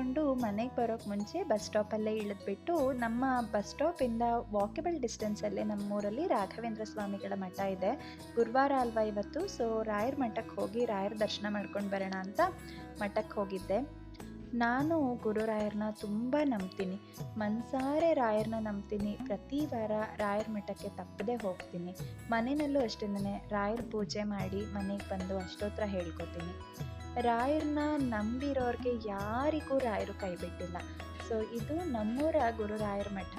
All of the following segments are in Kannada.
ಮುಗಿಸ್ಕೊಂಡು ಮನೆಗೆ ಬರೋಕ್ಕೆ ಮುಂಚೆ ಬಸ್ ಸ್ಟಾಪಲ್ಲೇ ಇಳಿದ್ಬಿಟ್ಟು ನಮ್ಮ ಬಸ್ ಸ್ಟಾಪಿಂದ ವಾಕಬಲ್ ಡಿಸ್ಟೆನ್ಸಲ್ಲೇ ನಮ್ಮೂರಲ್ಲಿ ರಾಘವೇಂದ್ರ ಸ್ವಾಮಿಗಳ ಮಠ ಇದೆ. ಗುರುವಾರ ಅಲ್ವಾ ಇವತ್ತು? ಸೊ ರಾಯರ ಮಠಕ್ಕೆ ಹೋಗಿ ರಾಯರ ದರ್ಶನ ಮಾಡ್ಕೊಂಡು ಬರೋಣ ಅಂತ ಮಠಕ್ಕೆ ಹೋಗಿದ್ದೆ. ನಾನು ಗುರುರಾಯರನ್ನ ತುಂಬ ನಂಬ್ತೀನಿ. ಮನ್ಸಾರೆ ರಾಯರನ್ನ ನಂಬ್ತೀನಿ. ಪ್ರತಿ ವಾರ ರಾಯರ ಮಠಕ್ಕೆ ತಪ್ಪದೆ ಹೋಗ್ತೀನಿ. ಮನೆಯಲ್ಲೂ ಅಷ್ಟೇ ರಾಯರ ಪೂಜೆ ಮಾಡಿ ಮನೆಗೆ ಬಂದು ಅಷ್ಟೋತ್ರ ಹೇಳ್ಕೊತೀನಿ. ರಾಯರನ್ನ ನಂಬಿರೋರಿಗೆ ಯಾರಿಗೂ ರಾಯರು ಕೈ ಬಿಟ್ಟಿಲ್ಲ. ಸೊ ಇದು ನಮ್ಮೂರ ಗುರುರಾಯರ ಮಠ.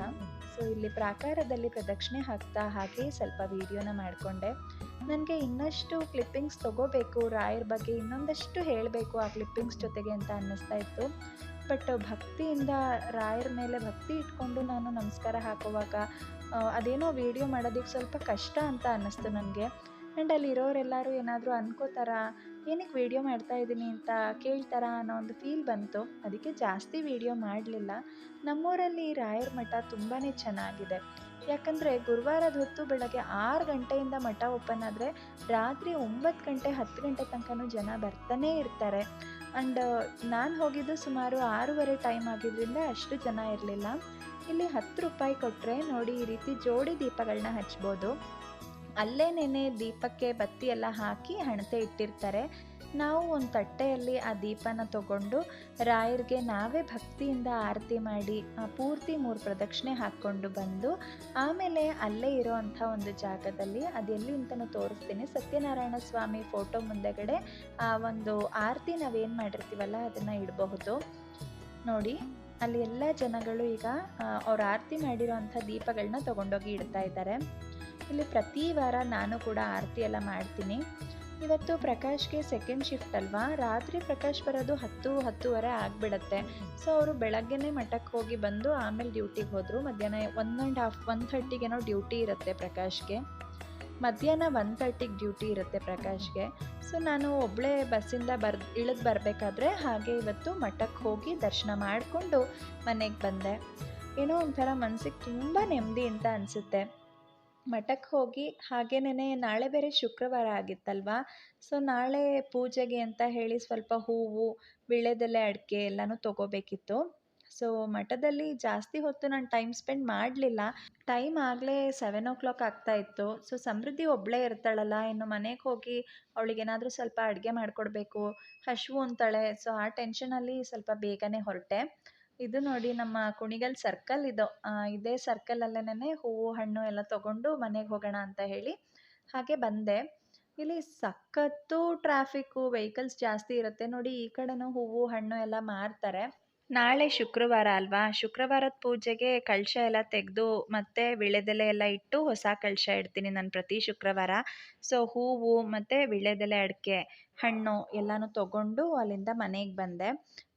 ಸೊ ಇಲ್ಲಿ ಪ್ರಾಕಾರದಲ್ಲಿ ಪ್ರದಕ್ಷಿಣೆ ಹಾಕ್ತಾ ಹಾಗೆ ಸ್ವಲ್ಪ ವಿಡಿಯೋನ ಮಾಡಿಕೊಂಡೆ. ನನಗೆ ಇನ್ನಷ್ಟು ಕ್ಲಿಪ್ಪಿಂಗ್ಸ್ ತೊಗೋಬೇಕು, ರಾಯರ ಬಗ್ಗೆ ಇನ್ನೊಂದಷ್ಟು ಹೇಳಬೇಕು ಆ ಕ್ಲಿಪ್ಪಿಂಗ್ಸ್ ಜೊತೆಗೆ ಅಂತ ಅನ್ನಿಸ್ತಾ ಇತ್ತು. ಬಟ್ ಭಕ್ತಿಯಿಂದ ರಾಯರ ಮೇಲೆ ಭಕ್ತಿ ಇಟ್ಕೊಂಡು ನಾನು ನಮಸ್ಕಾರ ಹಾಕುವಾಗ ಅದೇನೋ ವಿಡಿಯೋ ಮಾಡೋದಕ್ಕೆ ಸ್ವಲ್ಪ ಕಷ್ಟ ಅಂತ ಅನ್ನಿಸ್ತು ನನಗೆ. ಆ್ಯಂಡ್ ಅಲ್ಲಿರೋರೆಲ್ಲರೂ ಏನಾದರೂ ಅನ್ಕೋತಾರ? ಏನಕ್ಕೆ ವೀಡಿಯೋ ಮಾಡ್ತಾ ಇದ್ದೀನಿ ಅಂತ ಕೇಳ್ತಾರ ಅನ್ನೋ ಒಂದು ಫೀಲ್ ಬಂತು. ಅದಕ್ಕೆ ಜಾಸ್ತಿ ವಿಡಿಯೋ ಮಾಡಲಿಲ್ಲ. ನಮ್ಮೂರಲ್ಲಿ ರಾಯರ ಮಠ ತುಂಬಾ ಚೆನ್ನಾಗಿದೆ. ಯಾಕಂದರೆ ಗುರುವಾರದ ಹೊತ್ತು ಬೆಳಗ್ಗೆ ಆರು ಗಂಟೆಯಿಂದ ಮಠ ಓಪನ್ ಆದರೆ ರಾತ್ರಿ ಒಂಬತ್ತು ಗಂಟೆ, ಹತ್ತು ಗಂಟೆ ತನಕನೂ ಜನ ಬರ್ತಾನೇ ಇರ್ತಾರೆ. ಆ್ಯಂಡ್ ನಾನು ಹೋಗಿದ್ದು ಸುಮಾರು ಆರೂವರೆ ಟೈಮ್ ಆಗಿದ್ದರಿಂದ ಅಷ್ಟು ಜನ ಇರಲಿಲ್ಲ. ಇಲ್ಲಿ ಹತ್ತು ರೂಪಾಯಿ ಕೊಟ್ಟರೆ ನೋಡಿ ಈ ರೀತಿ ಜೋಡಿ ದೀಪಗಳನ್ನ ಹಚ್ಬೋದು. ಅಲ್ಲೇನೇನೆ ದೀಪಕ್ಕೆ ಬತ್ತಿ ಎಲ್ಲ ಹಾಕಿ ಹಣತೆ ಇಟ್ಟಿರ್ತಾರೆ. ನಾವು ಒಂದು ತಟ್ಟೆಯಲ್ಲಿ ಆ ದೀಪನ ತಗೊಂಡು ರಾಯರಿಗೆ ನಾವೇ ಭಕ್ತಿಯಿಂದ ಆರತಿ ಮಾಡಿ, ಆ ಪೂರ್ತಿ ಮೂರು ಪ್ರದಕ್ಷಿಣೆ ಹಾಕ್ಕೊಂಡು ಬಂದು ಆಮೇಲೆ ಅಲ್ಲೇ ಇರೋವಂಥ ಒಂದು ಜಾಗದಲ್ಲಿ ಅದೆಲ್ಲಿ ಅಂತಲೂ ತೋರಿಸ್ತೀನಿ. ಸತ್ಯನಾರಾಯಣ ಸ್ವಾಮಿ ಫೋಟೋ ಮುಂದೆಗಡೆ ಆ ಒಂದು ಆರತಿ ನಾವೇನು ಮಾಡಿರ್ತೀವಲ್ಲ ಅದನ್ನು ಇಡಬಹುದು. ನೋಡಿ, ಅಲ್ಲಿ ಎಲ್ಲ ಜನಗಳು ಈಗ ಅವ್ರು ಆರತಿ ಮಾಡಿರೋವಂಥ ದೀಪಗಳನ್ನ ತೊಗೊಂಡೋಗಿ ಇಡ್ತಾ ಇದ್ದಾರೆ. ಇಲ್ಲಿ ಪ್ರತಿ ವಾರ ನಾನು ಕೂಡ ಆರತಿ ಎಲ್ಲ ಮಾಡ್ತೀನಿ. ಇವತ್ತು ಪ್ರಕಾಶ್ಗೆ ಸೆಕೆಂಡ್ ಶಿಫ್ಟ್ ಅಲ್ವಾ? ರಾತ್ರಿ ಪ್ರಕಾಶ್ ಬರೋದು ಹತ್ತು, ಹತ್ತುವರೆ ಆಗಿಬಿಡತ್ತೆ. ಸೊ ಅವರು ಬೆಳಗ್ಗೆನೇ ಮಠಕ್ಕೆ ಹೋಗಿ ಬಂದು ಆಮೇಲೆ ಡ್ಯೂಟಿಗೆ ಹೋದರು. ಮಧ್ಯಾಹ್ನ ಒನ್ ಆ್ಯಂಡ್ ಹಾಫ್ ಒನ್ ಥರ್ಟಿಗೇನೋ ಡ್ಯೂಟಿ ಇರುತ್ತೆ ಪ್ರಕಾಶ್ಗೆ. ಮಧ್ಯಾಹ್ನ ಒನ್ ತರ್ಟಿಗೆ ಡ್ಯೂಟಿ ಇರುತ್ತೆ ಪ್ರಕಾಶ್ಗೆ. ಸೊ ನಾನು ಒಬ್ಬಳೇ ಬಸ್ಸಿಂದ ಬರ್, ಇಳಿದು ಬರಬೇಕಾದ್ರೆ ಹಾಗೆ ಇವತ್ತು ಮಠಕ್ಕೆ ಹೋಗಿ ದರ್ಶನ ಮಾಡಿಕೊಂಡು ಮನೆಗೆ ಬಂದೆ. ಏನೋ ಒಂಥರ ಮನಸ್ಸಿಗೆ ತುಂಬ ನೆಮ್ಮದಿ ಅಂತ ಅನಿಸುತ್ತೆ. ಮಠಕ್ಕೆ ಹೋಗಿ ಹಾಗೇನೇ ನಾಳೆ ಬೇರೆ ಶುಕ್ರವಾರ ಆಗಿತ್ತಲ್ವಾ? ಸೊ ನಾಳೆ ಪೂಜೆಗೆ ಅಂತ ಹೇಳಿ ಸ್ವಲ್ಪ ಹೂವು ವೀಳ್ಯದೆಲೆ ಅಡಿಕೆ ಎಲ್ಲನೂ ತಗೋಬೇಕಿತ್ತು. ಸೊ ಮಠದಲ್ಲಿ ಜಾಸ್ತಿ ಹೊತ್ತು ನಾನು ಟೈಮ್ ಸ್ಪೆಂಡ್ ಮಾಡಲಿಲ್ಲ. ಟೈಮ್ ಆಗಲೇ ಸೆವೆನ್ ಓ ಕ್ಲಾಕ್ ಆಗ್ತಾ ಇತ್ತು. ಸೊ ಸಮೃದ್ಧಿ ಒಬ್ಬಳೇ ಇರ್ತಾಳಲ್ಲ, ಇನ್ನು ಮನೆಗೆ ಹೋಗಿ ಅವಳಿಗೇನಾದರೂ ಸ್ವಲ್ಪ ಅಡುಗೆ ಮಾಡಿಕೊಡ್ಬೇಕು, ಹಶುವು ಅಂತಾಳೆ. ಸೊ ಆ ಟೆನ್ಷನಲ್ಲಿ ಸ್ವಲ್ಪ ಬೇಗನೆ ಹೊರಟೆ. ಇದು ನೋಡಿ ನಮ್ಮ ಕುಣಿಗಲ್ ಸರ್ಕಲ್ ಇದು. ಇದೇ ಸರ್ಕಲಲ್ಲೇನೆ ಹೂವು, ಹಣ್ಣು ಎಲ್ಲ ತಗೊಂಡು ಮನೆಗೆ ಹೋಗೋಣ ಅಂತ ಹೇಳಿ ಹಾಗೆ ಬಂದೆ. ಇಲ್ಲಿ ಸಖತ್ತು ಟ್ರಾಫಿಕ್ಕು ವೆಹಿಕಲ್ಸ್ ಜಾಸ್ತಿ ಇರುತ್ತೆ. ನೋಡಿ ಈ ಕಡೆನೂ ಹೂವು, ಹಣ್ಣು ಎಲ್ಲ ಮಾರ್ತಾರೆ. ನಾಳೆ ಶುಕ್ರವಾರ ಅಲ್ವಾ? ಶುಕ್ರವಾರದ ಪೂಜೆಗೆ ಕಳಶ ಎಲ್ಲ ತೆಗೆದು ಮತ್ತೆ ವಿಳೆದೆಲೆ ಎಲ್ಲ ಇಟ್ಟು ಹೊಸ ಕಳಶ ಇಡ್ತೀನಿ ನಾನು ಪ್ರತಿ ಶುಕ್ರವಾರ. ಸೊ ಹೂವು ಮತ್ತು ವಿಳೆದೆಲೆ ಅಡಿಕೆ, ಹಣ್ಣು ಎಲ್ಲನೂ ತಗೊಂಡು ಅಲ್ಲಿಂದ ಮನೆಗೆ ಬಂದೆ.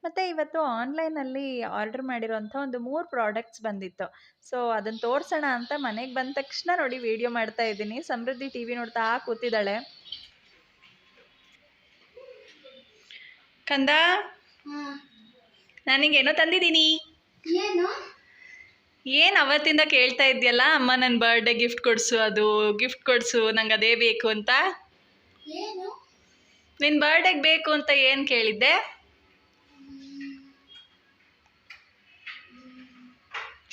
ಮತ್ತು ಇವತ್ತು ಆನ್ಲೈನಲ್ಲಿ ಆರ್ಡರ್ ಮಾಡಿರೋಂಥ ಒಂದು ಮೂರು ಪ್ರಾಡಕ್ಟ್ಸ್ ಬಂದಿತ್ತು. ಸೊ ಅದನ್ನು ತೋರಿಸೋಣ ಅಂತ ಮನೆಗೆ ಬಂದ ತಕ್ಷಣ ನೋಡಿ ವಿಡಿಯೋ ಮಾಡ್ತಾ ಇದ್ದೀನಿ. ಸಮೃದ್ಧಿ ಟಿ ವಿ ನೋಡ್ತಾ ಕೂತಿದ್ದಾಳೆ. ಕಂದ? ನನಗೇನೋ ತಂದಿದ್ದೀನಿ. ಏನು? ಏನು ಅವತ್ತಿಂದ ಕೇಳ್ತಾ ಇದೆಯಲ್ಲ? ಅಮ್ಮ ನನ್ನ ಬರ್ಡೇ ಗಿಫ್ಟ್ ಕೊಡಿಸು ಅದು ಗಿಫ್ಟ್ ಕೊಡಿಸು ನಂಗೆ ಅದೇ ಬೇಕು ಅಂತ. ಏನು? ನಿನ್ನ ಬರ್ಡೇಗೆ ಬೇಕು ಅಂತ ಏನು ಕೇಳಿದ್ದೆ?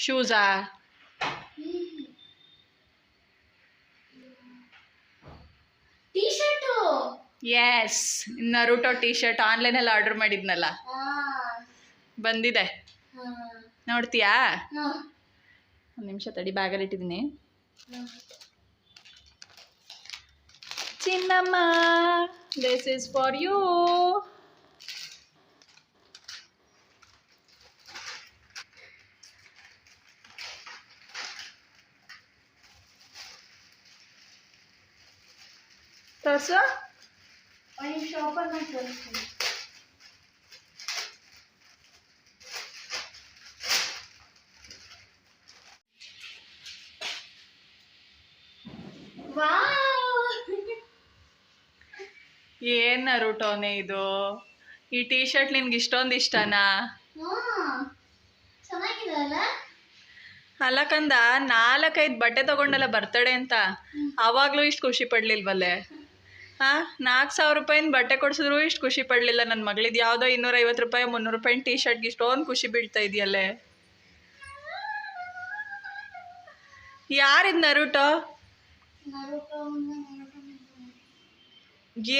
ಶೂಸಾ T shirt yes Naruto T shirt ಆನ್ಲೈನಲ್ಲಿ ಆರ್ಡರ್ ಮಾಡಿದ್ನಲ್ಲ. ಬಂದಿದೆ. ನೋಡ್ತೀಯಾ? ಒಂದು ನಿಮಿಷ ತಡಿ ಬ್ಯಾಗಲ್ಲಿ ಇಟ್ಟಿದ್ದೀನಿ. Chinnamma this is for you ತೋರ್ಸು. ನಿಮಿಷ ಓಪನ್ ಮಾಡಿ ತೋರಿಸ್ತೀನಿ. ಏನ್ ನರುಟೋನೆ ಇದು? ಈ ಟೀ ಶರ್ಟ್ ನಿನ್ಗೆ ಇಷ್ಟೊಂದು ಇಷ್ಟನಾ? ಅಲ್ಲ? ಕಂದ ನಾಲ್ಕೈದು ಬಟ್ಟೆ ತಗೊಂಡಲ್ಲ ಬರ್ತಡೆ ಅಂತ? ಅವಾಗ್ಲೂ ಇಷ್ಟು ಖುಷಿ ಪಡ್ಲಿಲ್ವಲ್ಲೇ? ಹಾ ನಾಲ್ಕು ಸಾವಿರ ರೂಪಾಯಿನ ಬಟ್ಟೆ ಕೊಡ್ಸಿದ್ರು ಇಷ್ಟು ಖುಷಿ ಪಡಲಿಲ್ಲ ನನ್ನ ಮಗಳಿದ್ದು ಯಾವುದೋ ಇನ್ನೂರೈವತ್ತು ರೂಪಾಯಿ ಮುನ್ನೂರು ರೂಪಾಯಿ ಟೀ ಶರ್ಟ್ಗೆ ಇಷ್ಟೊಂದು ಖುಷಿ ಬೀಳ್ತಾ ಇದೆಯಲ್ಲೇ. ಯಾರಿದ್ ನರುಟೋ?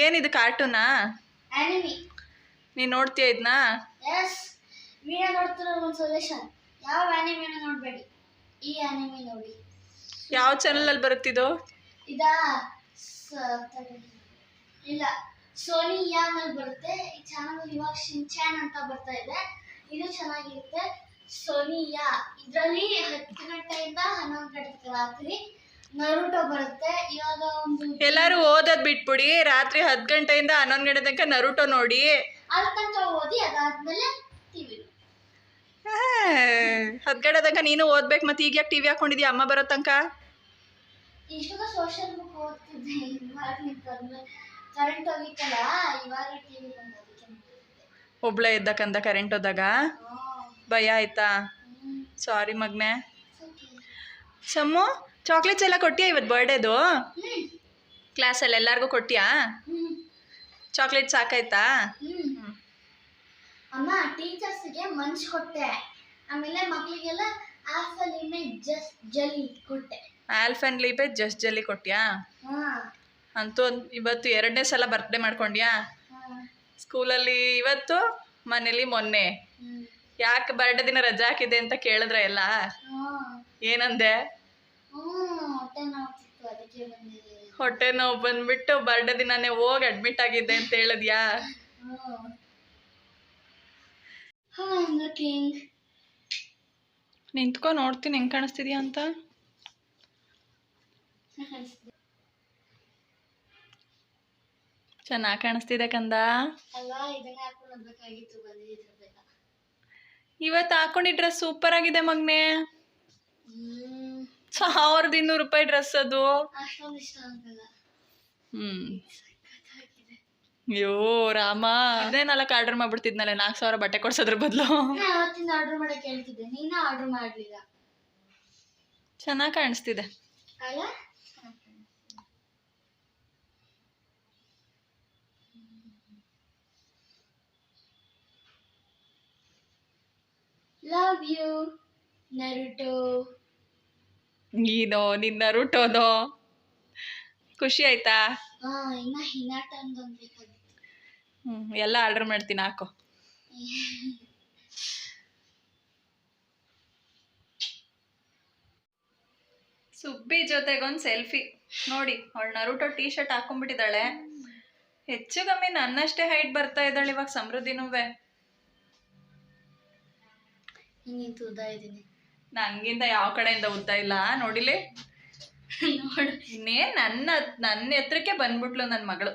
ಏನಿದು ಕಾರ್ಟೂನಾ ನೀನು ನೋಡ್ತೀಯ ಇದನ್ನ ಎಸ್ ವಿಡಿಯೋ ನೋಡ್ತಿರೋ ಒಂದು ಸೊಲ್ಯೂಷನ್ ಯಾವ ಚಾನಲ್ ನೋಡಬೇಡಿ? ಈ ಆನಿಮಿ ನೋಡಿ. ಯಾವ ಚಾನಲಲ್ಲಿ ಬರುತ್ತಿದ್ದು? ಇದಾ. ಇಲ್ಲ ಸೋನಿ ಅಲ್ಲಿ ಬರುತ್ತೆ ಈ ಚಾನಲ್ ಇವಾಗ ಶಿನ್ಚಾನ್ ಅಂತ ಬರ್ತಾ ಇದೆ. ಇದು ಚೆನ್ನಾಗಿರುತ್ತೆ. ಸೋನಿಯಾ ಇದರಲ್ಲಿ ಹತ್ತು ಗಂಟೆಯಿಂದ ಹನ್ನೊಂದು ಗಂಟೆ ರಾತ್ರಿ ನರುಟೋ ಬರುತ್ತೆ. ಇವಾಗ ಒಂದು ಎಲ್ಲರೂ ಓದೋದ್ ಬಿಟ್ಬಿಡಿ ರಾತ್ರಿ ಹತ್ತು ಗಂಟೆಯಿಂದ ಹನ್ನೊಂದು ಗಂಟೆ ತನಕ ನರುಟೋ ನೋಡಿ. ಅಲ್ಲಿ ತನಕ ಓದಿ ಅದಾದ್ಮೇಲೆ ಟಿವಿ ಹತ್ತು ಗಂಟೆ ತನಕ ನೀನು ಓದ್ಬೇಕು ಮತ್ತೆ ಈಗ ಯಾಕೆ ಟಿವಿ ಹಾಕೊಂಡಿದ್ಯಾ? ಅಮ್ಮ ಬರೋ ತನಕ? ಇಷ್ಟೊಂದು ಸೋಷಿಯಲ್ ಬುಕ್ ಓದ್ತಿದ್ದೆ ಇವಾಗ ಕರೆಂಟ್ ಹೋಗಿತ್ತಲ್ಲ ಇವಾಗ ಟಿವಿ ಬಂದು ಅದಕ್ಕೆ ಒಬ್ಳೆ ಇದ್ದಕ್ಕಂದ ಕರೆಂಟ್ ಹೋದಾಗ? ಭಯ ಆಯ್ತಾ? ಸಾರಿ ಮಗ್ನೆ. ಸಮ್ಮು ಚಾಕ್ಲೇಟ್ಸ್ ಎಲ್ಲ ಕೊಟ್ಟಿಯಾ ಇವತ್ತು ಬರ್ಡೇದು ಕ್ಲಾಸಲ್ಲಿ ಎಲ್ಲರಿಗೂ ಕೊಟ್ಟಿಯಾ? ಚಾಕ್ಲೇಟ್ ಸಾಕಾಯ್ತಾ? ಅಮ್ಮ ಟೀಚರ್ಸ್ಗೆ ಮಂಚ್ ಕೊಟ್ಟೆ. ಆಮೇಲೆ ಮಕ್ಕಳಿಗೆಲ್ಲ ಆಫಲ್ ಇಮೇಜ್ ಜಸ್ಟ್ ಜಲಿ ಕೊಟ್ಟೆ. ಆಲ್ಫನ್ ಲೀಪೆ ಜಸ್ಟ್ ಜಲ್ಲಿ ಕೊಟ್ಟಿಯಾ? ಅಂತೂ ಇವತ್ತು ಎರಡನೇ ಸಲ ಬರ್ತ್ಡೇ ಮಾಡ್ಕೊಂಡ್ಯಾ? ಸ್ಕೂಲಲ್ಲಿ ಇವತ್ತು, ಮನೇಲಿ ಮೊನ್ನೆ. ಯಾಕೆ ಬರ್ಡೇ ದಿನ ರಜಾ ಹಾಕಿದೆ ಅಂತ ಕೇಳಿದ್ರ ಎಲ್ಲ? ಏನಂದೆ? ಹೊಟ್ಟೆ ನೋವು ಬಂದ್ಬಿಟ್ಟು ಬರ್ಡೇ ದಿನನೇ ಹೋಗಿ ಅಡ್ಮಿಟ್ ಆಗಿದ್ದೆ ಅಂತ ಹೇಳಿದ್ಯಾ? ನಿಂತ್ಕೊ ನೋಡ್ತೀನಿ ಹೆಂಗ್ ಕಾಣಿಸ್ತಿದ್ಯಾ ಅಂತ. ಚೆನ್ನಾಗಿ ಕಾಣಿಸ್ತಿದೆ ಕಂದ? ಇವತ್ತು ಡ್ರೆಸ್ ಸೂಪರ್ ಆಗಿದೆ ಮಗ್ನೆ. ಸಾವಿರದ ಇನ್ನೂರು ರೂಪಾಯಿ ಡ್ರೆಸ್ ಅದು. ಹ್ಮ್. ಅಯ್ಯೋ ರಾಮ. ಅದೇ ನಾಲ್ಕು ಆರ್ಡರ್ ಮಾಡ್ಬಿಡ್ತಿದ್ನಲ್ಲ ನಾಲ್ಕು ಸಾವಿರ ಬಟ್ಟೆ ಕೊಡ್ಸೋದ್ರ ಬದಲು? ಚೆನ್ನಾಗಿ ಅವತ್ತಿಂದ ಆರ್ಡರ್ ಮಾಡಕ್ ಹೇಳ್ತಿದ್ದೆ ನೀನ ಆರ್ಡರ್ ಮಾಡ್ಲಿಲ್ಲ ಚೆನ್ನಾಗಿ ಕಾಣಿಸ್ತಿದೆ ಅಲ್ಲ ಲವ್ ಯು ನರುಟೋ ನೀನೋ ನಿನ್ನ ನರುಟೋನೋ? ಖುಷಿ ಆಯ್ತಾ? ಹಾ ಇನ್ನ ಹಿನಾಟ ಒಂದೊಂದು ಬೇಕಾಗಿತ್ತು ಹ್ಮ್ ಎಲ್ಲ ಆರ್ಡರ್ ಮಾಡ್ತೀನಿ ಹಾಕೋ. ಸುಬ್ಬಿ ಜೊತೆಗೊಂದು ಸೆಲ್ಫಿ ನೋಡಿ ಅವಳು ನರುಟೋ ಟೀ ಶರ್ಟ್ ಹಾಕೊಂಡ್ಬಿಟ್ಟಿದ್ದಾಳೆ. ಹೆಚ್ಚು ಕಮ್ಮಿ ನನ್ನಷ್ಟೇ ಹೈಟ್ ಬರ್ತಾ ಇದ್ದಾಳೆ ಇವಾಗ ಸಮೃದ್ಧಿನೂವೆ. ಹಿಂಗಿಂತ ಉದ್ದ ಇದ್ದೀನಿ. ನಂಗಿಂತ ಯಾವ ಕಡೆಯಿಂದ ಉದ್ದ ಇಲ್ಲ ನೋಡಿಲಿ? ನೋಡು. ಇನ್ನೇನ್ ನನ್ನ ನನ್ನ ಎತ್ತರಕ್ಕೆ ಬಂದ್ಬಿಟ್ಲು ನನ್ನ ಮಗಳು.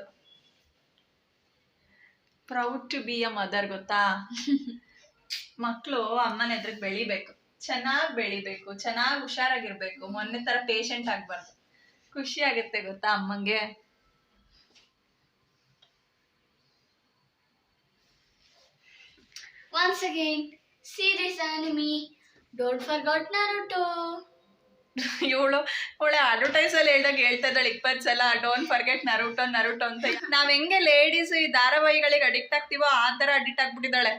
Proud to be a mother ಗೊತ್ತಾ? ಮಕ್ಕಳು ಅಮ್ಮನ ಎದ್ರಿಗೆ ಬೆಳಿಬೇಕು. ಚೆನ್ನಾಗಿ ಬೆಳಿಬೇಕು ಚೆನ್ನಾಗಿ ಹುಷಾರಾಗಿರ್ಬೇಕು. ಮೊನ್ನೆ ತರ ಪೇಷಂಟ್ ಆಗ್ಬಾರ್ದು. ಖುಷಿ ಆಗುತ್ತೆ ಗೊತ್ತಾ ಅಮ್ಮಂಗೆ? Once again, this anime. Don't forget Naruto. ಇವಳು ಅವಳೆ ಅಡ್ವರ್ಟೈಸ್ ಅಲ್ಲಿ ಹೇಳ್ದಾಗ ಹೇಳ್ತಾ ಇದ್ದಾಳೆ ಇಪ್ಪತ್ತು ಸಲ ಡೋಂಟ್ ಫರ್ಗೆಟ್ ನರುಟೋ ನರುಟೋ ಅಂತ. ನಾವ್ ಹೆಂಗೆ ಲೇಡೀಸ್ ಈ ಧಾರಾವಾಹಿಗಳಿಗೆ ಅಡಿಕ್ಟ್ ಆಗ್ತೀವೋ ಆ ತರ ಅಡಿಕ್ಟ್ ಆಗ್ಬಿಟ್ಟಿದ್ದಾಳೆ.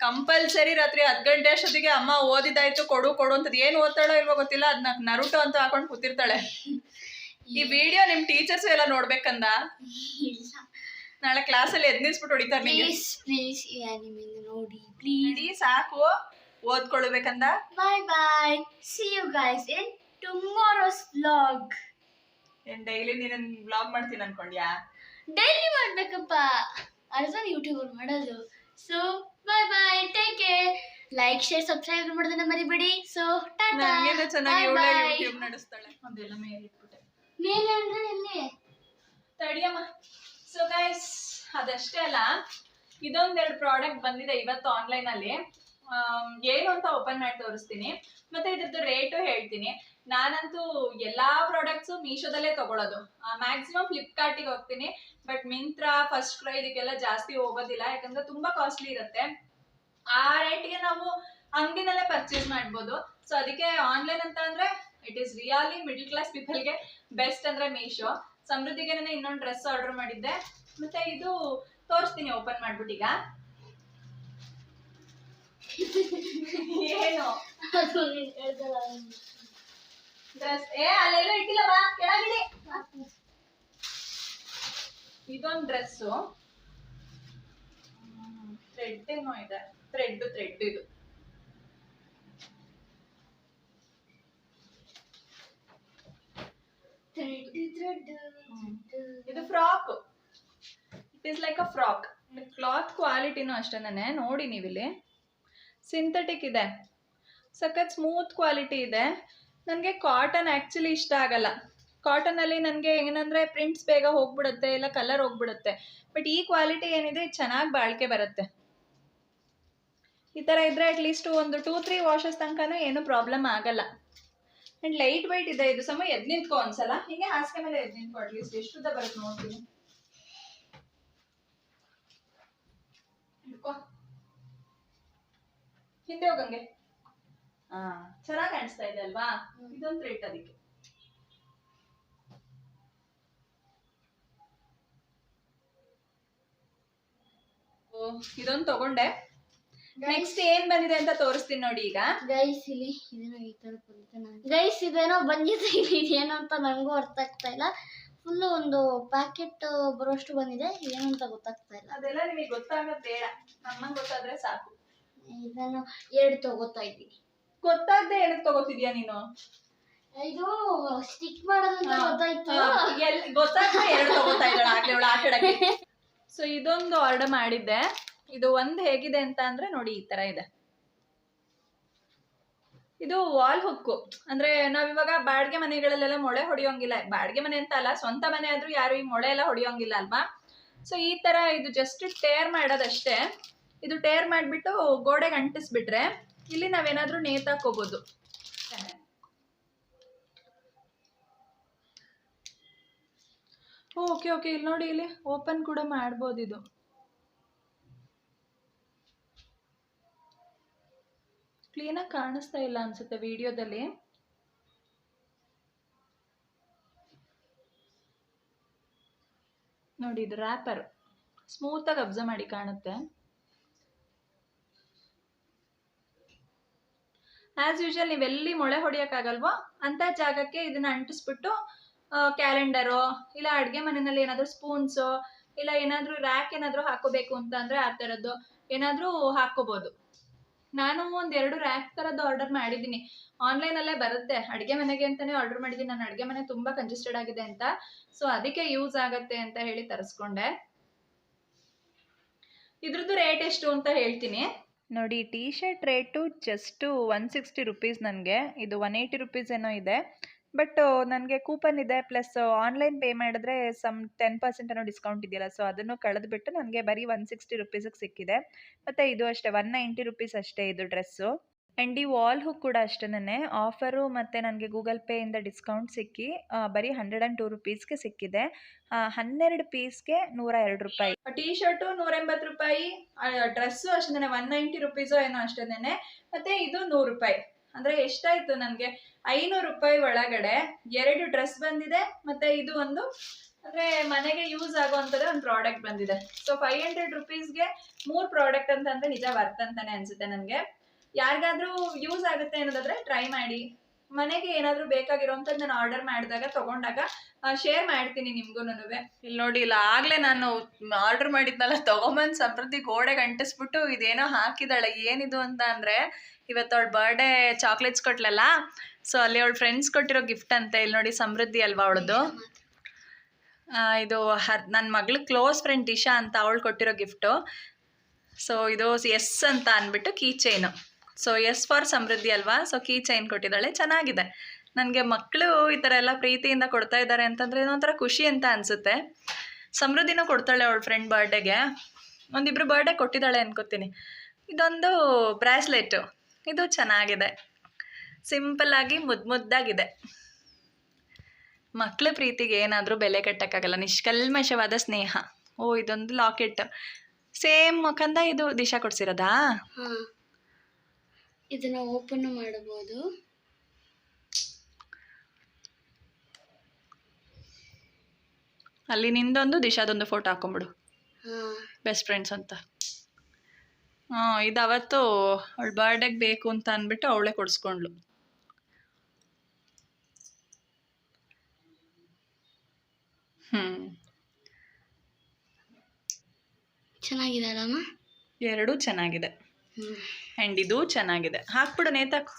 ಕಂಪಲ್ಸರಿ ರಾತ್ರಿ ಹತ್ತು ಗಂಟೆ ಅಷ್ಟೊತ್ತಿಗೆ ಅಮ್ಮ ಓದಿದಾಯ್ತು ಕೊಡು ಕೊಡು ಅಂತದ್ ಏನ್ ಓದ್ತಾಳೋ ಇಲ್ವೋ ಗೊತ್ತಿಲ್ಲ ಅದನ್ನ ನರುಟೋ ಅಂತ ಹಾಕೊಂಡು ಕೂತಿರ್ತಾಳೆ. ಈ ವಿಡಿಯೋ ನಿಮ್ ಟೀಚರ್ಸ್ ಎಲ್ಲ ನೋಡ್ಬೇಕಂದ? ನಾಳೆ ಕ್ಲಾಸಲ್ಲಿ ಎದ್ ನಿಲ್ಸ್ಬಿಟ್ಟು ಹೊಡಿತಾರೆ ಪ್ಲೀಸ್ ಪ್ಲೀಸ್ ಈ anime ನೋಡಿ, ಪ್ಲೀಸ್ ಸಾಕು. ಓದ್ಕೊಳ್ಬೇಕಂದ? Bye bye see you guys in tomorrow's vlog. ಏನ್ ಡೈಲಿ ನೀನ್ ಬ್ಲಾಗ್ ಮಾಡ್ತೀನಿ ಅನ್ಕೊಂಡ್ಯಾ? ಡೈಲಿ ಮಾಡ್ಬೇಕಪ್ಪ. ಅರ್ಜನ್ ಯೂಟ್ಯೂಬರ್ ಮಾಡೋದು. So bye bye take care like share subscribe ಮಾಡೋದನ್ನ ಮರಿಬೇಡಿ. ಸೊ ಟಾಟಾ ನಂಗೇನೆ ಚೆನ್ನಾಗಿ Bye ಯೂಟ್ಯೂಬ್ ನಡೆಸ್ತಾಳೆ. ಅದೆಲ್ಲ ಮೇಲೆ ಇಟ್ಬಿಟ್ಟೆ. ಮೇಲೆ ಅಂದ್ರೆ ಎಲ್ಲಿ? ತಡಿಯಮ್ಮ. ಸೊ ಗೈಸ್ ಅದಷ್ಟೇ ಅಲ್ಲ. ಇದೊಂದೆರಡು ಪ್ರಾಡಕ್ಟ್ ಬಂದಿದೆ ಇವತ್ತು ಆನ್ಲೈನ್ ಅಲ್ಲಿ. ಏನು ಅಂತ ಓಪನ್ ಮಾಡಿ ತೋರಿಸ್ತೀನಿ. ಮತ್ತೆ ಇದ್ರದ್ದು ರೇಟು ಹೇಳ್ತೀನಿ. ನಾನಂತೂ ಎಲ್ಲಾ ಪ್ರಾಡಕ್ಟ್ಸು ಮೀಶೋದಲ್ಲೇ ತಗೊಳ್ಳೋದು ಮ್ಯಾಕ್ಸಿಮಮ್ ಫ್ಲಿಪ್ಕಾರ್ಟಿಗೆ ಹೋಗ್ತೀನಿ. ಬಟ್ ಮಿಂತ್ರಾ ಫಸ್ಟ್ ಕ್ರೈ ಇದಕ್ಕೆಲ್ಲ ಜಾಸ್ತಿ ಹೋಗೋದಿಲ್ಲ. ಯಾಕಂದ್ರೆ ತುಂಬಾ ಕಾಸ್ಟ್ಲಿ ಇರುತ್ತೆ. ಆ ರೇಟ್ಗೆ ನಾವು ಅಂಗಡಿನಲ್ಲೇ ಪರ್ಚೇಸ್ ಮಾಡ್ಬೋದು. ಸೊ ಅದಕ್ಕೆ ಆನ್ಲೈನ್ ಅಂತ ಅಂದ್ರೆ it is really middle class ಪೀಪಲ್ಗೆ best ಅಂದ್ರೆ ಮೀಶೋ ಸಮೃದ್ಧಿಗೆ ಇನ್ನೊಂದು ಡ್ರೆಸ್ ಆರ್ಡರ್ ಮಾಡಿದ್ದೆ. ಮತ್ತೆ ಇದು ತೋರಿಸ್ತೀನಿ ಓಪನ್ ಮಾಡ್ಬಿಟ್ಟು ಈಗ. ಏನು? ನೀನ್. ಡ್ರೆಸ್ ಏ, ಅಲ್ಲೆಲ್ಲ ಬಾ ಇದೊಂದು ಡ್ರೆಸ್ಸು ಥ್ರೆಡ್ ಏನೋ ಇದೆ. ಥ್ರೆಡ್ ಥ್ರೆಡ್ ಇದು. ಇದು frock. It is like a frock cloth ಕ್ವಾಲಿಟಿನೂ ಅಷ್ಟೇನೆ ನೋಡಿ ನೀವಿಲ್ಲಿ. ಸಿಂಥೆಟಿಕ್ ಇದೆ. ಸಖತ್ ಸ್ಮೂತ್ ಕ್ವಾಲಿಟಿ ಇದೆ. ನನಗೆ ಕಾಟನ್ ಆ್ಯಕ್ಚುಲಿ ಇಷ್ಟ ಆಗಲ್ಲ. ಕಾಟನಲ್ಲಿ ನನಗೆ ಏನಂದರೆ ಪ್ರಿಂಟ್ಸ್ ಬೇಗ ಹೋಗ್ಬಿಡುತ್ತೆ, ಇಲ್ಲ ಕಲರ್ ಹೋಗ್ಬಿಡುತ್ತೆ. ಬಟ್ ಈ ಕ್ವಾಲಿಟಿ ಏನಿದೆ ಚೆನ್ನಾಗಿ ಬಾಳಿಕೆ ಬರುತ್ತೆ. ಈ ಥರ ಇದ್ದರೆ ಅಟ್ಲೀಸ್ಟ್ ಒಂದು ಟೂ ತ್ರೀ ವಾಷಸ್ ತನಕನೂ ಏನೂ ಪ್ರಾಬ್ಲಮ್ ಆಗಲ್ಲ. ಆ್ಯಂಡ್ ಲೈಟ್ ವೈಟ್ ಇದೆ ಇದು ಸಮ ಎದ್ ನಿಂತ್ಕೊ ಒಂದ್ಸಲ. ಹಿಂಗೆ ಹಾಸಿಗೆ ಮೇಲೆ ಎದ್ ನಿಂತ್ಕೊ ಅಟ್ಲೀಸ್ಟ್ ಎಷ್ಟು ಬರುತ್ತೆ ನೋಡ್ತೀನಿ. ಹಿಡ್ಕೊ. ಹಿಂದೆ ಹೋಗಂಗೆ ಹಾ. ಚೆನ್ನಾಗಿ ಕಾಣಿಸ್ತಾ ಇದೆ ಅಲ್ವಾ? ಇದೊಂದು ರೇಟ್ ಅದಕ್ಕೆ. ಓ ಇದೊಂದು ತಗೊಂಡೆ. ನೆಕ್ಸ್ಟ್ ಏನ್ ಬಂದಿದೆ ಅಂತ ತೋರಿಸ್ತೀನಿ ನೋಡಿ ಈಗ. ಗೈಸ್ ಇಲ್ಲಿ ಇದೇನೋ ಈ ತರ ಗೈಸ್ ಇದೇನೋ ಬಂದಿದೆ. ಇದೇನೋ ಅಂತ ನನಗೂ ಅರ್ಥ ಆಗ್ತಾ ಇಲ್ಲ. ಫುಲ್ ಒಂದು ಪ್ಯಾಕೆಟ್ ಬರೋಷ್ಟು ಬಂದಿದೆ. ಏನು ಅಂತ ಗೊತ್ತಾಗ್ತಾ ಇಲ್ಲ. ಅದೆಲ್ಲ ನಿಮಗೆ ಗೊತ್ತಾಗೋದು ಬೇಡ. ನಮ್ಮ ಗೊತ್ತಾದ್ರೆ ಸಾಕು. ಇದನ್ನು ಎರಡು ತಗೋತಾ ಇದ್ದೀನಿ. ಗೊತ್ತಾಗದೆ ಎರಡು ತಗೋತಿದ್ಯಾ ನೀನು? ಇದು ಸ್ಟಿಕ್ ಮಾಡೋದಂತ ಗೊತ್ತಾಯ್ತು. ಗೊತ್ತಾಗ್ತಾ ಎರಡು ತಗೋತಾ ಇದ್ದಾಳೆ ಆಗ್ಲೇ ಅವಳು ಆಟ ಆಡಕ್ಕೆ ಸೊ ಇದೊಂದು ಆರ್ಡರ್ ಮಾಡಿದ್ದೆ. ಇದು ಒಂದು ಹೇಗಿದೆ ಅಂತ ಅಂದ್ರೆ ನೋಡಿ ಈ ತರ ಇದೆ. ಇದು ವಾಲ್ ಹುಕ್ಕು. ಅಂದ್ರೆ ನಾವಿವಾಗ ಬಾಡಿಗೆ ಮನೆಗಳಲ್ಲೆಲ್ಲ ಮೊಳೆ ಹೊಡಿಯೋಂಗಿಲ್ಲ. ಬಾಡಿಗೆ ಮನೆ ಅಂತ ಅಲ್ಲ, ಸ್ವಂತ ಮನೆ ಆದ್ರೂ ಯಾರು ಈ ಮೊಳೆ ಎಲ್ಲ ಹೊಡಿಯೋಂಗಿಲ್ಲ ಅಲ್ವಾ? ಸೊ ಈ ತರ ಇದು ಜಸ್ಟ್ ಟೇರ್ ಮಾಡೋದಷ್ಟೇ. ಇದು ಟೇರ್ ಮಾಡಿಬಿಟ್ಟು ಗೋಡೆಗೆ ಅಂಟಿಸ್ಬಿಟ್ರೆ ಇಲ್ಲಿ ನಾವೇನಾದ್ರೂ ನೇತಾಕೋಬಹುದು ಓಕೆ ಓಕೆ. ಇಲ್ಲಿ ನೋಡಿ, ಇಲ್ಲಿ ಓಪನ್ ಕೂಡ ಮಾಡ್ಬೋದು ಇದು ಕ್ಲೀನಾಗಿ ಕಾಣಿಸ್ತಾ ಇಲ್ಲ ಅನ್ಸುತ್ತೆ ವಿಡಿಯೋದಲ್ಲಿ. ನೋಡಿ, ಇದು ರ್ಯಾಪರ್ ಸ್ಮೂತಾಗಿ ಅಬ್ಸರ್ವ್ ಮಾಡಿ ಕಾಣುತ್ತೆ. ಆಸ್ ಯೂಶಲ್ ನೀವೆಲ್ಲಿ ಮೊಳೆ ಹೊಡಿಯೋಕ್ಕಾಗಲ್ವೋ ಅಂತ ಜಾಗಕ್ಕೆ ಇದನ್ನ ಅಂಟಿಸ್ಬಿಟ್ಟು ಕ್ಯಾಲೆಂಡರು ಇಲ್ಲ ಅಡುಗೆ ಮನೆಯಲ್ಲಿ ಏನಾದರೂ ಸ್ಪೂನ್ಸು ಇಲ್ಲ ಏನಾದರೂ ರ್ಯಾಕ್ ಏನಾದರೂ ಹಾಕೋಬೇಕು ಅಂತ ಅಂದರೆ ಆ ಥರದ್ದು ಏನಾದರೂ ಹಾಕೋಬೋದು ನಾನು ಒಂದೆರಡು ರ್ಯಾಕ್ ಥರದ್ದು ಆರ್ಡರ್ ಮಾಡಿದ್ದೀನಿ. ಆನ್ಲೈನಲ್ಲೇ ಬರುತ್ತೆ. ಅಡುಗೆ ಮನೆಗೆ ಅಂತಲೇ ಆರ್ಡರ್ ಮಾಡಿದ್ದೀನಿ. ನಾನು ಅಡುಗೆ ಮನೆ ತುಂಬ ಕಂಜೆಸ್ಟೆಡ್ ಆಗಿದೆ ಅಂತ. ಸೊ ಅದಕ್ಕೆ ಯೂಸ್ ಆಗತ್ತೆ ಅಂತ ಹೇಳಿ ತರಿಸ್ಕೊಂಡೆ. ಇದ್ರದ್ದು ರೇಟ್ ಎಷ್ಟು ಅಂತ ಹೇಳ್ತೀನಿ. ನೋಡಿ T shirt rate just one sixty rupees ನನಗೆ. ಇದು ಒನ್ ಏಯ್ಟಿ ರುಪೀಸ್ ಏನೋ ಇದೆ. ಬಟ್ ನನಗೆ ಕೂಪನ್ ಇದೆ ಪ್ಲಸ್ ಆನ್ಲೈನ್ ಪೇ ಮಾಡಿದ್ರೆ ಸಮ್ ಟೆನ್ ಪರ್ಸೆಂಟ್ ಏನೋ ಡಿಸ್ಕೌಂಟ್ ಇದೆಯಲ್ಲ ಸೊ ಅದನ್ನು ಕಳೆದುಬಿಟ್ಟು ನನಗೆ ಬರೀ ಒನ್ ಸಿಕ್ಸ್ಟಿ ರುಪೀಸಿಗೆ ಸಿಕ್ಕಿದೆ. ಮತ್ತು ಇದು ಅಷ್ಟೇ ಒನ್ ನೈಂಟಿ ರುಪೀಸ್ ಅಷ್ಟೇ ಇದು ಡ್ರೆಸ್ಸು ಆ್ಯಂಡ್ ಈ ವಾಲ್ ಹುಕ್ ಕೂಡ ಅಷ್ಟೇ ಆಫರು ಮತ್ತು ನನಗೆ ಗೂಗಲ್ ಪೇಯಿಂದ ಡಿಸ್ಕೌಂಟ್ ಸಿಕ್ಕಿ ಬರೀ ಹಂಡ್ರೆಡ್ ಆ್ಯಂಡ್ ಟೂ ರುಪೀಸ್ಗೆ ಸಿಕ್ಕಿದೆ. ಹನ್ನೆರಡು ಪೀಸ್ಗೆ ನೂರ ಎರಡು ರೂಪಾಯಿ. ಟೀ ಶರ್ಟು ನೂರ ಎಂಬತ್ತು ರೂಪಾಯಿ ಡ್ರೆಸ್ಸು ಅಷ್ಟೇ ಒನ್ ನೈಂಟಿ ರುಪೀಸು ಏನೋ ಅಷ್ಟೇ ಮತ್ತು ಇದು ನೂರು ರೂಪಾಯಿ. ಅಂದರೆ ಎಷ್ಟಾಯ್ತು ನನಗೆ? ಐನೂರು ರೂಪಾಯಿ ಒಳಗಡೆ ಎರಡು ಡ್ರೆಸ್ ಬಂದಿದೆ, ಮತ್ತೆ ಇದು ಒಂದು, ಅಂದ್ರೆ ಮನೆಗೆ ಯೂಸ್ ಆಗುವಂಥದ್ದೇ ಒಂದು ಪ್ರಾಡಕ್ಟ್ ಬಂದಿದೆ. ಸೊ ಫೈವ್ ಹಂಡ್ರೆಡ್ ರುಪೀಸ್ಗೆ ಮೂರು ಪ್ರಾಡಕ್ಟ್ ಅಂತಂದ್ರೆ ನಿಜ ವರ್ತ್ ಅಂತಾನೆ ಅನ್ಸುತ್ತೆ ನನಗೆ. ಯಾರಿಗಾದ್ರೂ ಯೂಸ್ ಆಗುತ್ತೆ ಅನ್ನೋದಾದ್ರೆ ಟ್ರೈ ಮಾಡಿ. ಮನೆಗೆ ಏನಾದರೂ ಬೇಕಾಗಿರೋಂಥದ್ದು ನಾನು ಆರ್ಡರ್ ಮಾಡಿದಾಗ ತಗೊಂಡಾಗ ಶೇರ್ ಮಾಡ್ತೀನಿ ನಿಮ್ಗೂ ಇಲ್ಲಿ ನೋಡಿ, ಇಲ್ಲ, ಆಗಲೇ ನಾನು ಆರ್ಡರ್ ಮಾಡಿದ್ನಲ್ಲ, ತೊಗೊಂಬಂದು ಸಮೃದ್ಧಿ ಗೋಡೆಗೆ ಅಂಟಿಸ್ಬಿಟ್ಟು ಇದೇನೋ ಹಾಕಿದಾಳೆ ಏನಿದು ಅಂತ ಅಂದರೆ, ಇವತ್ತು ಅವಳು ಬರ್ಡೇ ಚಾಕ್ಲೇಟ್ಸ್ ಕೊಟ್ಲಲ್ಲ ಸೊ ಅಲ್ಲಿ ಅವಳು ಫ್ರೆಂಡ್ಸ್ ಕೊಟ್ಟಿರೋ ಗಿಫ್ಟ್ ಅಂತ, ಇಲ್ಲಿ ನೋಡಿ ಸಮೃದ್ಧಿ ಅಲ್ವಾ ಅವಳದು. ಇದು ಹರ್ ನನ್ನ ಮಗಳು ಕ್ಲೋಸ್ ಫ್ರೆಂಡ್ ಇಶಾ ಅಂತ ಅವಳು ಕೊಟ್ಟಿರೋ ಗಿಫ್ಟು ಸೊ ಇದು ಎಸ್ ಅಂತ ಅಂದ್ಬಿಟ್ಟು key chain so S for Samruddhi ಅಲ್ವಾ? ಸೊ ಕೀ ಚೈನ್ ಕೊಟ್ಟಿದ್ದಾಳೆ. ಚೆನ್ನಾಗಿದೆ. ನನಗೆ ಮಕ್ಕಳು ಈ ಥರ ಎಲ್ಲ ಪ್ರೀತಿಯಿಂದ ಕೊಡ್ತಾ ಇದ್ದಾರೆ ಅಂತಂದರೆ ಏನೋ ಖುಷಿ ಅಂತ ಅನಿಸುತ್ತೆ. ಸಮೃದ್ಧಿನೂ ಕೊಡ್ತಾಳೆ ಅವಳ ಫ್ರೆಂಡ್ ಬರ್ಡೇಗೆ ಒಂದಿಬ್ರು ಬರ್ಡೇ ಕೊಟ್ಟಿದ್ದಾಳೆ ಅನ್ಕೋತೀನಿ. ಇದೊಂದು ಬ್ರಾಸ್ಲೆಟು ಇದು ಚೆನ್ನಾಗಿದೆ. ಸಿಂಪಲ್ಲಾಗಿ ಮುದ್ದು ಮುದ್ದಾಗಿದೆ. ಮಕ್ಕಳ ಪ್ರೀತಿಗೆ ಏನಾದರೂ ಬೆಲೆ ಕಟ್ಟೋಕ್ಕಾಗಲ್ಲ. ನಿಷ್ಕಲ್ಮಶವಾದ ಸ್ನೇಹ. ಓ, ಇದೊಂದು ಲಾಕೆಟ್ ಸೇಮ್ ಮುಖಂದ ಇದು ದಿಶಾ ಕೊಡ್ಸಿರೋದಾ? ಇದನ್ನ ಓಪನ್ ಮಾಡಬಹುದು. ಅಲ್ಲಿ ನಿಂದೊಂದು ದಿಶಾದೊಂದು ಫೋಟೋ ಹಾಕೊಂಬಿಡು. ಬೆಸ್ಟ್ ಫ್ರೆಂಡ್ಸ್ ಅಂತ. ಹಾಂ ಇದು ಅವತ್ತು ಅವಳು ಬರ್ಡೇಗೆ ಬೇಕು ಅಂತ ಅಂದ್ಬಿಟ್ಟು ಅವಳೇ ಕೊಡಿಸ್ಕೊಂಡ್ಳು. ಹ್ಞೂ ಚೆನ್ನಾಗಿದೆ ಅಲ್ಲಮ್ಮ ಎರಡೂ ಚೆನ್ನಾಗಿದೆ. ಆ್ಯಂಡ್ ಇದು ಚೆನ್ನಾಗಿದೆ. ಹಾಕ್ಬಿಡು ನೇತಾಕು.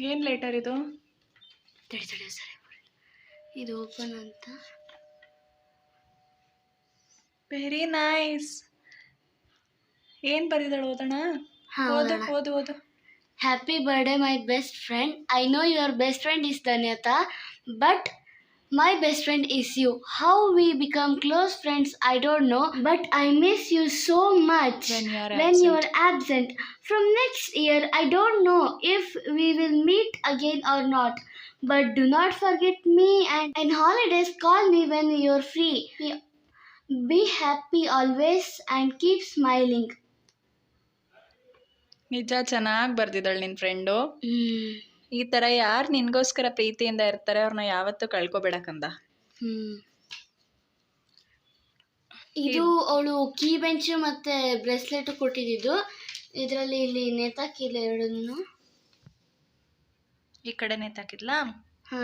ಏನು ಲೇಟರ್ ಇದು? ಇದು ಓಪನ್ ಅಂತ. ವೆರಿ ನೈಸ್ ಏನು ಬರಿದಾಳು ಓದೋಣ? ಹಾಂ ಓದು ಓದು ಓದು. Happy birthday, my best friend. I know your best friend is Danyata, but my best friend is you. How we become close friends, I don't know, but I miss you so much When you are when you absent. From next year, I don't know if we will meet again or not. But do not forget me and in holidays call me when you're free. Be happy always and keep smiling. ನಿಜ ಚೆನ್ನಾಗಿ ಬರ್ದಿದ್ದಾಳೆ ನಿನ್ನ ಫ್ರೆಂಡು. ಈ ಥರ ಯಾರು ನಿನಗೋಸ್ಕರ ಪ್ರೀತಿಯಿಂದ ಇರ್ತಾರೆ ಅವ್ರನ್ನ ಯಾವತ್ತೂ ಕಳ್ಕೊಬೇಡಕ್ಕಂದ? ಇದು ಅವಳು ಕೀ ಬೆಂಚ್ ಮತ್ತೆ ಬ್ರೆಸ್ಲೆಟ್ ಕೊಟ್ಟಿದ್ದು. ಇದರಲ್ಲಿ ಇಲ್ಲಿ ನೇತಾಕಿಲ್ಲ ಎರಡನ್ನು. ಈ ಕಡೆ ನೇತಾಕಿದ್ಲಾ? ಹಾ.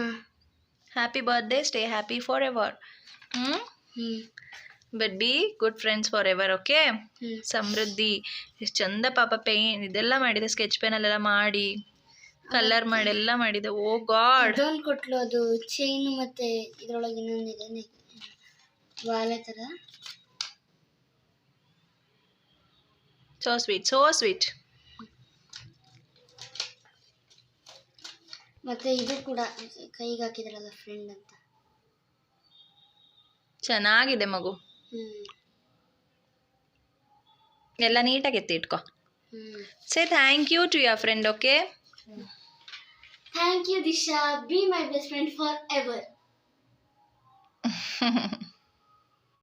Happy birthday stay happy forever ಹ್ಞೂ ಹ್ಮ್. But be good friends forever okay Samruddhi ಎಷ್ಟು ಚಂದ ಪಾಪ ಪೇನ್ ಇದೆಲ್ಲ ಮಾಡಿದೆ ಸ್ಕೆಚ್ ಪೆನಲ್ಲೆಲ್ಲ ಮಾಡಿ ಕಲರ್ ಮಾಡಿ ಎಲ್ಲ ಮಾಡಿದೆ. ಓ ಗಾಡ್ ಅದೊಂದು ಕೊಟ್ಲು ಅದು ಚೈನ್ ಮತ್ತೆ ಇದ್ರೊಳಗೆ ಇನ್ನೊಂದಿದೆ ವಾಲೆ ತರ ಸೋ ಸ್ವೀಟ್ ಸೋ ಸ್ವೀಟ್ ಮತ್ತೆ ಇದು ಕೂಡ ಕೈಗೆ ಹಾಕಿದ್ರಲ್ಲ ಫ್ರೆಂಡ್ ಅಂತ. ಚೆನ್ನಾಗಿದೆ ಮಗು. ಎಲ್ಲ ನೀಟಾಗಿ ಎತ್ತಿ ಇಟ್ಕೊ ಹ್ಮ್ say thank you to your friend okay thank you Disha be my best friend forever